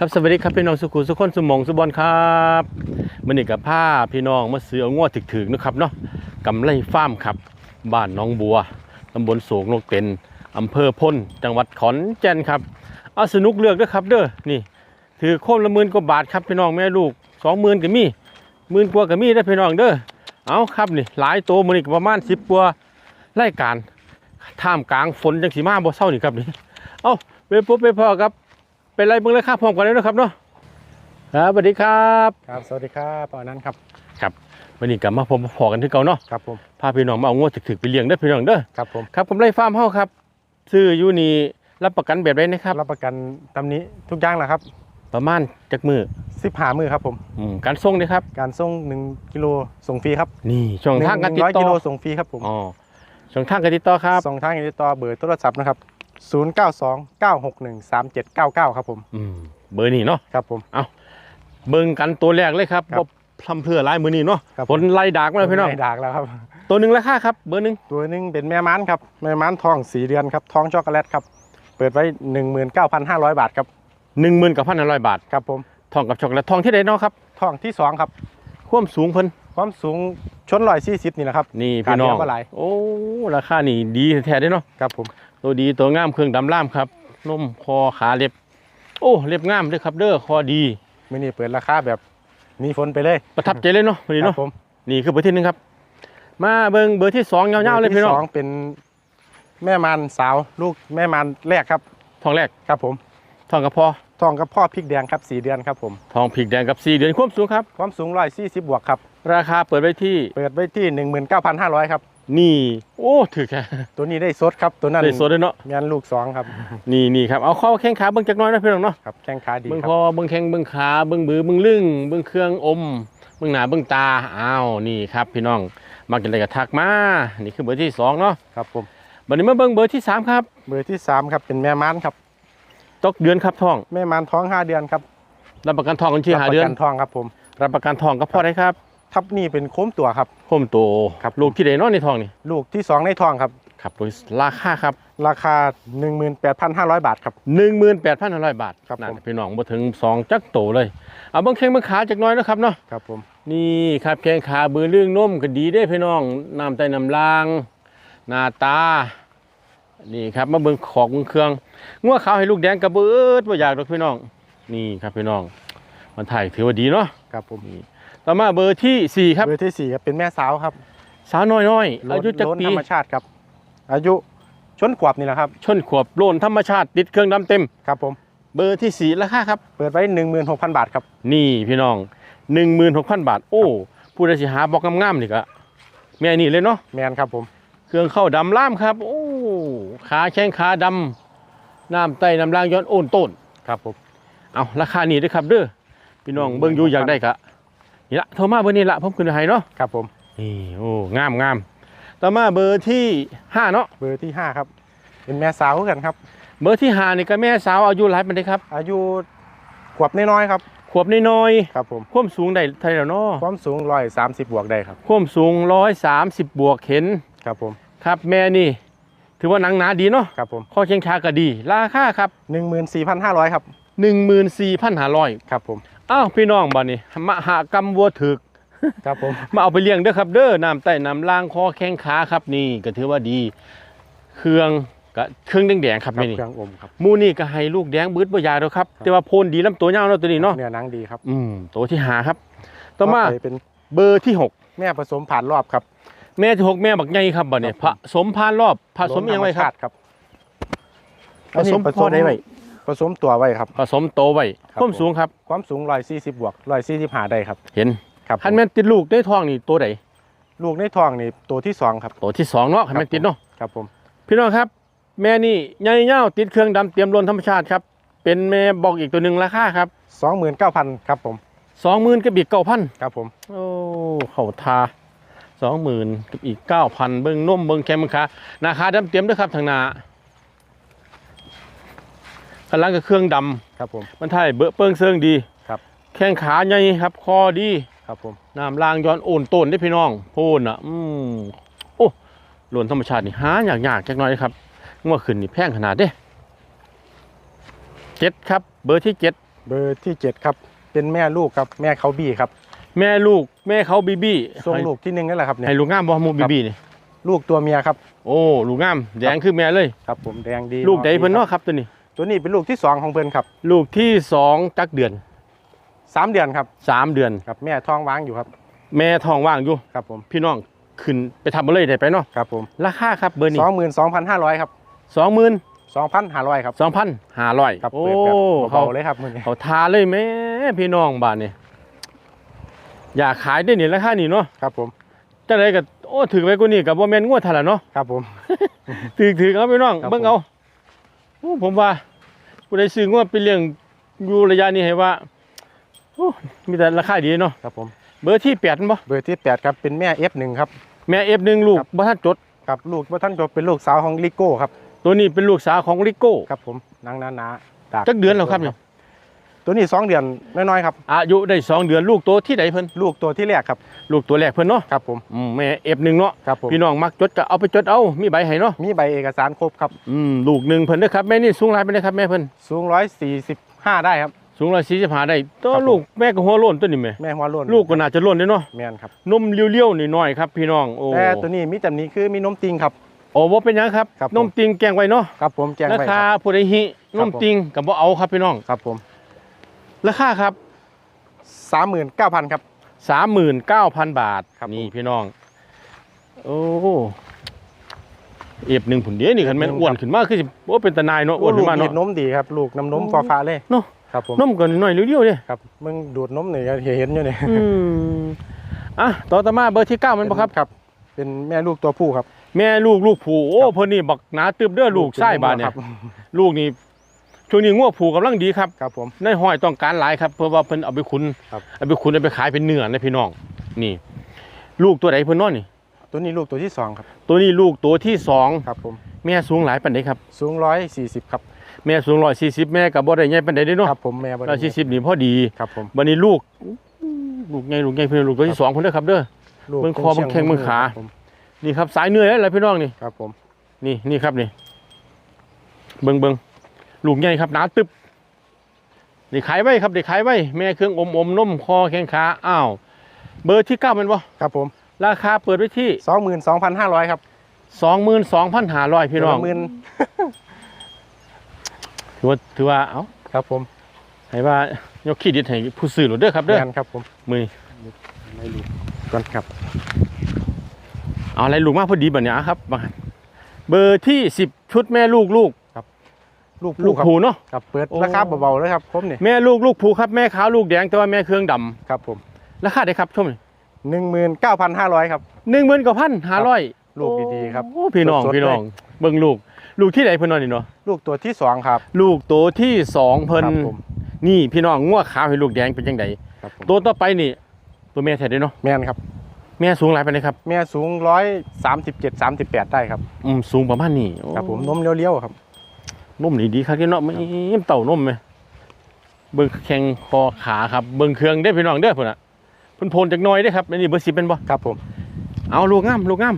ครับสวัสดีครับพี่น้องสุขุสุขคนสมองสุบอลครับมื่อนี้กับผ้าพี่น้องมาซื้อเอางวดถึกๆนะครับเนาะกำไรฟาร์มครับบ้านน้องบัวตำบลโศกนกเป็นอำเภอพ้นจังหวัดขอนแก่นครับเอาสนุกเลือกด้วยครับเด้อนี่ ถือโคมละหมื่นกว่าบาทครับพี่น้องแม่ลูกสองหมื่นก็มีหมื่นกว่าก็มีได้พี่น้องเด้อเอาครับนี่หลายตัวมื่อนี้ก็ประมาณสิบกว่ารายการท่ามกลางฝนจังสีมาบ่เศร้านี่ครับนี่เอาไปพบไปพอครับ เป็นไรเบิ่งเลยครับพร้อมกันเลยนะครับเนาะครับสวัสดีครับครับ สวัสดีครับปอนั้นครับวันนี้กลับมาพบพอกันที่เก่าเนาะครับผมพาพี่น้องมาเอางวดถึกๆไปเลี้ยงเด้อพี่น้องเด้อครับผมครับผมไล่ฟาร์มเฮาครับซื้ออยู่นี่รับประกันแบบไรนะครับ รับประกันตำนี้ทุกอย่างแหละครับ ประมาณจักมือสิบหามือครับผมอืมการส่งเลยครับ การส่ง1กิโลส่งฟรีครับนี่ช่องทางการติดร้อยต่กิอโลส่งฟรีครับผมอ๋อช่องทางการติดต่อครับส่งทางติดต่อเบอร์โทรศัพท์นะครับ 0 9 2 9 6 1 3 7 9 9 ครับผมอืมเบอร์นี้เนาะครับผมเบิ่งกันตัวแรกเลยครับครับบ่พลำเพลื่อหลายมือนี้เนาะครับ ผลไล่ดากมาเลยพี่น้องไม่ดากแล้วครับ ตัวหนึ่งราคาครับ เบอร์หนึ่งตัวหนึงเป็นแม่ม้านครับแม่ม้านทองสีเดือนครับท้องช็อกโกแลตครับเปิดไว้ 19,500 บาทครับหนึ่งหมื่นกับพันห้าร้อยบาท ครับผมทองกับช็อกโกแลตทองที่ใดเนาะครับทองที่2ครับความสูงเพิ่นความสูงชนร้อยสี่สิบนี่แหละครับ นี่พี่น้อง การเลี้ยงปลาไหล โอ้ ราคานี่ดีแท้ๆเด้เนาะ ครับผม ตัวดีตัวงามเครื่องดำล่ามครับนมคอขาเล็บ โอ้เล็บงามด้วยครับ เด้อคอดีมื่อนี้เปิดราคาแบบมีฝนไปเลยประทับใจเลยเนาะวันนี้ครัเนาะบผมนี่คือเบอร์ที่หนึ่งครับ มาเบิ่งเบอร์ที่สองยาวๆเลยพี่น้องบร์ที่สองเป็นแม่มันสาวลูกแม่มันแรกครับทองแรกครับผมทองกระพอทองกับพ่อพริกแดงครับสี่เดือนครับผมทองผิกแดงกับสี่เดือนความสูงครับความสูงร้อยสี่สิบบวกครับราคาเปิดไว้ที่เปิดไว้ที่หนึ่งหมื่นเก้าพันห้าร้อยครับ นี่ โอ้ถือแค่ตัวนี้ได้สดครับตัวนั้นได้สดเลยเนาะงานลูกสองครับ นี่นี่ครับเอาเข้าแข้งขาเบิ่งจักหน้อยนะพี่น้องเนาะครับแข้งขาดีเบิ่งคครับอเบิ่งแข้งเบิ่งขาเบิ่งบือเบิ่งลึงเบิ่งเครื่องอมเบิ่งหน้าเบิ่งตา อ้าว นี่ครับ พี่น้องมักจะได้กระทักมา นี่คือเบอร์ที่สองเนาะ ครับผมบัดนี้มาเบิ่งเบอร์ที่สามครับ เบอร์ที่สามครับ เป็นแม่มันครับ ตกเดือนครับทอง แม่มันท้องห้าเดือนครับ รับประกันทองกันที่หารับปเดือระนกันทองครับผม รับประกันทองก็พอได้ครับ ทับนี่เป็นโค้มตัวครับ โคมโตครับ ลูกที่ใดเนาะในทองนี่ลูกที่สองในทองครับ ครับโดยราคาครับ ราคา 18,500 บาทครับ 18,500 บาทครับนั่นผม พี่น้องบ่ถึงสองจักโตเลย เอาเบิ่งแข้งเบิ่งขาจักหน้อยนะครับเนาะ ครับผม นี่ครับแข้งขาเบือเรื่องนมก็ดีได้พี่น้องน้ำใต้น้ำลางหน้าตา นี่ครับมาเบิ่งขอกเบิ่งเครื่องงัวขาวให้ลูกแดงกระเบิดบ่อยากดอกพี่น้อง นี่ครับพี่น้อง มันถ่ายถือว่าดีเนาะครับผม ต่อมาเบอร์ที่สี่ครับ เบอร์ที่สี่ครับเป็นแม่สาวครับ สาวน้อยๆอายุจักโล้นปีธรรมชาติครับ อายุชนขวบนี่แหละครับ ชนขวบโลนธรรมชาติติดเครื่องดำเต็มครับผมเบอร์ที่สี่ราคาครับ เปิดไว้16,000บาทครับ นี่พี่น้อง16,000บาท โอ้ผู้ใดสิหาบอกงามๆนี่ก็แม่นี่เลยเนาะแมนครับผม เครื่องเข้าดำล่ามครับ โอ้ขาแข้งขาดำน้ำไตน้ำล่างย้อนโอนต้นครับผมเอาราคานี้เด้วยครับเด้อพี่น้องเบิ่งอยู่อยากได้กะ นี่ละโทรมาเบอร์นี้ละผมขึ้นให้เนาะครับผมนี่โอ้งามงามต่อมาเบอร์ที่ห้าเนาะเบอร์ที่5ครับ เป็นแม่สาวกันครับ เบอร์ที่ห้านี่ก็แม่สาวอายุหลายปานใดครับ อายุขวบน้อยๆครับขวบน้อยครับผมๆความสูงได้เท่าไหร่แล้วเนาะความสูงร้อยสามสิบบวกได้ครับความสูงร้อยสามสิบบวกเห็นครับผมครับแม่นี่ ถือว่าหนังหนาดีเนาะครับผมข้อเชียงชาก็ดี ราคาครับ14,500ครับ14,500ครับผม อ้าวพี่น้องบ้านนี้มหากรรมวัวถึกครับผมมาเอาไปเลี้ยงเด้อครับ เด้อน้ำใต้น้ำล่างคอแข้งขาครับนี่ก็ถือว่าดี เครื่องก็เครื่องแดงๆครับครับแม่นี่เครื่องอมครับหมูนี่ก็ให้ลูกแดงบืดบ่ยายแล้วครับ แต่ว่าโพนดีลำตัวยาวเนาะตัวนี้เนาะเนื้อหนังดีครับ อืมตัวที่หาครับ ต่อมาไปเป็นเบอร์ที่หกแม่ผสมผ่านรอบครับ แม่ที่หกแม่บักใหญ่ครับบ่เนี่ยครับผสมพานรอบผสมยังไงครับครับผสมพอได้ไว้ ผสมตัวไว้ครับ ผสมโตไว้ครับความสูงครับ ความสูงร้อยสี่สิบบวกร้อยสี่สิบห้าได้ครับเห็นครับคันแม่นติดลูกได้ท้องนี่ตัวใดลูกในท้องนี่ตัวที่สองครับตัวที่สองเนาะคันแม่นติดเนาะ ครับผม พี่น้องครับ แม่นี่ใหญ่เง่าติดเครื่องดำเตรียมลนธรรมชาติครับ เป็นแม่บอกอีกตัวหนึ่งราคาครับสองหมื่นเก้าพันครับผม สองหมื่นกับอีกเก้าพันครับผม โอ้เข่าทาสองหมื่นกับอีกเก้าพันเบิ้งนมเบิ้งแคมเบิ้งขาราคาดำเตรียมด้วยครับทางหนา กำลังกับเครื่องดครับผมำมันถ่ายเบอะเปิ้งเซิงดีครับ แข้งขาใหญ่ครับคอดีครับผมน้ำลางย้อนโอนต้นได้อพี่น้องพูนอะ อืมโอ้หล่นธรรมชาตินี่หายากยากๆจักหน่อยครับเมื่อคืนนี่แพงขนาดเด้เจ็ดครับ เบอร์ที่เจ็ดเบอร์ที่เจ็ดครับ เป็นแม่ลูกครับแม่เขาบี้ครับ แม่ลูกแม่เขาบีบี้ทรงลูกที่หนึ่งนั่นแหละครับเนี่ยให้ลูกงามบ่หมูบีบี้นี่ลูกตัวเมียครับ โอ้ลูกงามแดงคือแม่เลยครับ ผมแดงดี ลูกใดเพิ่นครัเนาะบครับตัวนี้ ตัวนี้เป็นลูกที่สองของเพิ่นครับลูกที่สองจักเดือนสามเดือนครับสามเดือน ครับแม่ท้องว่างอยู่ครับ แม่ท้องว่างอยู่ ครับผมพี่น้องขึ้นไปทำมาเลยได้ไปเนาะครับผมราคาครับเบอร์นี้สองหมื่นสองพันห้าร้อยครับสองหมื่นสองพันห้าร้อยครับสองพันห้าร้อยครับโอ้เปิดแบบเขาเบาๆเลยครับมือนี้เขาทาเลยแม่พี่น้องบ้านนี่อยากขายได้นี่ราคานี่เนาะครับผมจังไดก็โอ้ถือไว้กูนี่กับบ่แม่นงวดเท่าไหร่เนาะครับผมถือถือเอาพี่น้องครับเบิ่งเอา โอ้ผมว่าผู้ใดซื้องวดไปเลี้ยงอยู่ระยะนี้ให้ว่าโอ้มีแต่ราคาดีเนาะครับผม เบอร์ที่8บ่เบอร์ที่แปดครับเป็นแม่ F1 ครับ แม่ F1 ลูกครับ บ่ทันจด ครับลูกว่าท่านจบเป็นลูกสาวของลิโก้ครับตัวนี้เป็นลูกสาวของลิโก้ ครับผมนางนานาๆดาจักเดือนแล้วครับเนี่ย ตัวนี้สองเดือนน้อยๆครับอายุได้สองเดือนลูกโตที่ใดเพิ่นลูกตัวที่แรกครับ ลูกตัวแรกเพิ่นเนาะครับผมอืมแม่ F1 เนาะครับผมพี่น้องมักจดก็เอาไปจดเอามีใบให้เนาะมีใบเอกสารครบครับอืมลูกหนึ่งเพิ่นเด้อครับแม่นี่สูงหลายปานใดครับแม่เพิ่นสูงร้อยสี่สิบห้าได้ครับสูง145ได้ตัวครับผมลูกแม่ก็หัวโล้นตัวนี้แม่แม่หัวโล้นลูกก็น่าจะโล้นเด้อเนาะแม่นครับนมเลี้ยวๆน้อยๆครับพี่น้องโอ้แต่ตัวนี้มีจำนี้คือมีนมติงครับโอ้บ่เป็นหยังครับครับผมนมติงแกงไว้เนาะครับผมแจ้งราไว้คาครับผู้ใดหินมติงก็บ่เอาครับพี่น้องครับผม ราคาครับ สามหมื่นเก้าพันครับ39,000บาทครับนี่ผมพี่น้อง โอ้เอฟหนึ่งผุนเดียวนี่คันแม่นเอฟหนึ่งอ้วนขึ้นมาคือสิโอ้เป็นตาหนายเนาะอ้วนลูขึ้กนมาเห็เนาะ ดนมดีครับ ลูกน้ำนมโอ้ฟอฟ้าเลยเนาะครับผมนมก็น้อยๆเลี้ยวๆเด้ครับมึงดูดนมหน่อยก็เห็นอยู่เนี่ยอืมอะต่อตามาเบอร์ที่เก้ามันบ่ครับ ครับ เป็นแม่ลูกตัวผู้ครับ แม่ลูกลูกผูโอ้ครับ เพิ่นนี่บักหนาตึบเด้อลูกไส้บาดเนี่ยครับลูกนี่ ช่วงนี้งัวผูกำลังดีครับครับผมในห้อยต้องการหลายครับ เพราะว่าเพิ่นเอาไปขุนครับ เอาไปขุนเอาไปขายเป็นเนื้อนะพี่น้อง นี่ ลูกตัวไหนเพิ่นเนอนนี่ ตัวนี้ลูกตัวที่สองครับตัวนี้ลูกตัวที่สองครับผมแม่สูงหลายปานใดครับสูงร้อยสี่สิบครับแม่สูง140แม่ก็บ่ได้ใหญ่ปานใดเด้เนาะครับผมแม่บ140นี่พอดีครับผมบัดนี้ลูก ลูกใหญ่ลูกใหญ่เพิ่นลูกตัวที่สองเพิ่นเด้อครับเด้อลูกเบิ่งคอเบิ่งแข้งเบิ่งขาครับผมนี่ครับสายเนื้อแล้วล่ะพี่น้องนี่ครับผม นี่นี่ครับนี่ เบิ่งเบิ่ง ลูกใหญ่ครับหนาตึบนี่ขายไว้ครับเด็กขายไว้แม่เครื่องอมอมนมคอแข้งขาอ้าวเบอร์ที่เก้าเป็นบ่ครับผม ราคาเปิดไว้ที่สองหมื่นสองพันห้าร้อยครับสองหมื่นสองพันห้าร้อยพี่น้องหมื่นถือว่าถือว่าเอ้าครับผมให้ว่ายกขี้ดิดให้ผู้ซื้อหรือเด้อครับเด้อแม่นครับผมมือไม่รู้ก่อนครับเอาอะไรลูกมาพอดีบัดเนี้ยครับมาเบอร์ที่สิบชุดแม่ลูกลูก ลูกลูผู้กครับผูเนาะครับเปิดโอ้ราคาเบาๆเลยครับผมนี่แม่ลูกลูกผูครับแม่ขาวลูกแดงแต่ว่าแม่เครื่องดำครับผมราคาได้ครับชมหนึ่งหมื่นเก้าพันห้าร้อยครับหนึ่งหมื่นกว่าพันห้าร้อยลูกดีๆครับโอ้พี่น้องสดๆพี่น้องเลยเบิ่งลูก ลูกที่ไหนเพิ่นนอนนี่เนาะลูกตัวที่สองครับ ลูกตัวที่สองเพิ่นครับผมนี่พี่น้องงัวขาวให้ลูกแดงเป็นจังไดครับผมตัวต่อไปนี่ ตัวแม่แท้เด้เนาะแม่นครับแม่สูงหลายปานใดครับ แม่สูงร้อยสามสิบเจ็ดสามสิบแปดได้ครับ อืมสูงประมาณนี้ครับผมนโอ้มเลี้ยวๆครับ นมนี่ดีครับที่เนาะไม่เต่านมไหมเบิ่งแข้งคอขาครับเบิ่งเครื่องได้อพี่น้องเด้อพุ่นน่ะเพิ่นโพนจักหน่อยเด้อครับอันนี่เบอร์10เป็นบ่ครับผม เอาลูกงามลูกงาม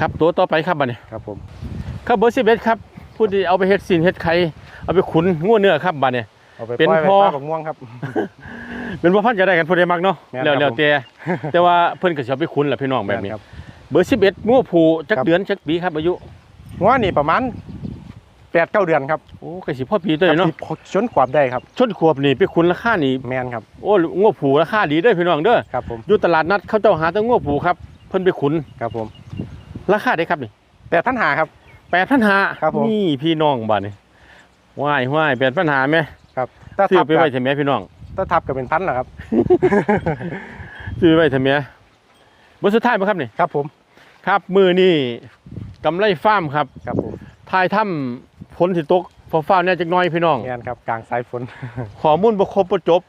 ครับตัวต่อไปครับบัดนี้ครับผมครับเบอร์11ครับผู้ที่เอาไปเฮ็ดซีนเฮ็ดไข่เอาไปขุนงัวเนื้อครับบัดนี้เอาไปเป็นปล่อยไว้พอป้าบักม่วงครับ เป็นบ่พันจะได้กันผู้ใดมักเนาะแม่นแล้วครับแล้วผมแต่แต่ว่าเพิ่นก็สิเอาไปขุนแหละพี่น้องแบบนี้ครับเบอร์11งัวผูจักครับเดือนจักปีครับอายุหัวนี่ประมาณ แปดเก้าเดือนครับโอ้ก็สิพอปีตัวนี้เนาะครับชนขวบได้ครับชนขวบนี่ไปขุนราคานี่แมนครับโอ้งัวผูราคาดีเด้อพี่น้องเด้อครับผมอยู่ตลาดนัดเขาเจ้าหาแต่งัวผูครับเพิ่นไปขุนครับผม ราคาได้ครับนี่แปดพันหาครับ8,500ครับผมนี่พี่น้องบัดนี้ว้ายว้าย8,500แม่ครับถ้าซื้ทัอบไปไว้เถอะแม่พี่น้องถ้าทับก็เป็นพันเหรอครับซื้อไปไว้เถอะแม่บ่สุดท้ายบ่ครับนี่ครับผม ครับมือนี่กำไรฟาร์มครับครับผมทายถ้ำ ฝนสิตกพอฟ้าเนี่ยจักหน้อยพี่น้องแมนครับกลางสายฝน ข้อมูลบ่ครบบ่จบ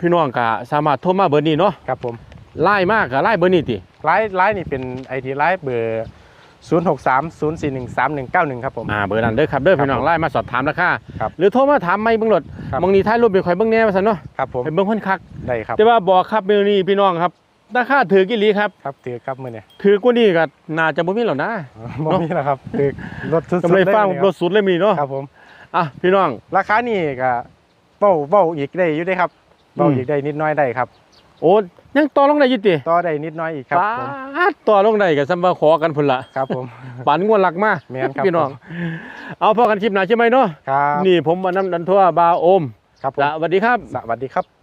พี่น้องก็สามารถโทรมาเบอร์นี้เนาะครับผมไล่มากก็ไล่เบอร์นี้ติไลน์ไลน์นี่เป็นไอทีไลน์เบอร์ศูนย์หกสามศูนย์สี่หนึ่งสามหนึ่งเก้าหนึ่งครับผม อ่าเบอร์นั้นเด้อครับเด้อครับพี่น้องผมไล่มาสอบถามราคาครับหรือโทรมาถามไม่เบิ่งรถครับ บางนี้ท้ายรูปเป็นข่อยเบิ่งแหน่ว่าซั่นเนาะครับผมให้เบิ่งเพิ่นคัก ได้ครับ แต่ว่าบอกครับมื้อนี้พี่น้องครับ ราคาถือกี่หลีครับครับถือครับมือเนี่ยถือกว่านี้ก็น่าจะบ่มีแล้วนะบ่มีแล้วครับถือรถสุดๆกำไรเลยฟ้าร์มมื้อนี้รถสุดเลยมีเนาะครับผมอะพี่น้อง ราคานี่ก็เบ้าเบ้าอีกได้อยู่ได้ครับเบ้าอืมอีกได้นิดน้อยได้ครับ โอ้ยังต่อลงได้อยู่ติต่อได้นิดน้อยอีกครับปาผมดต่อลงได้ก็ซ้ำว่าขอกันพุ่นละครับผมปานงวดหลักมาแม่นครับพี่น้อง เอาพอกันคลิปหน้าใช่ไหมเนาะครับนี่ผมมานํดันทั่วบาโอมครับผมสวัสดีครับ สวัสดีครับ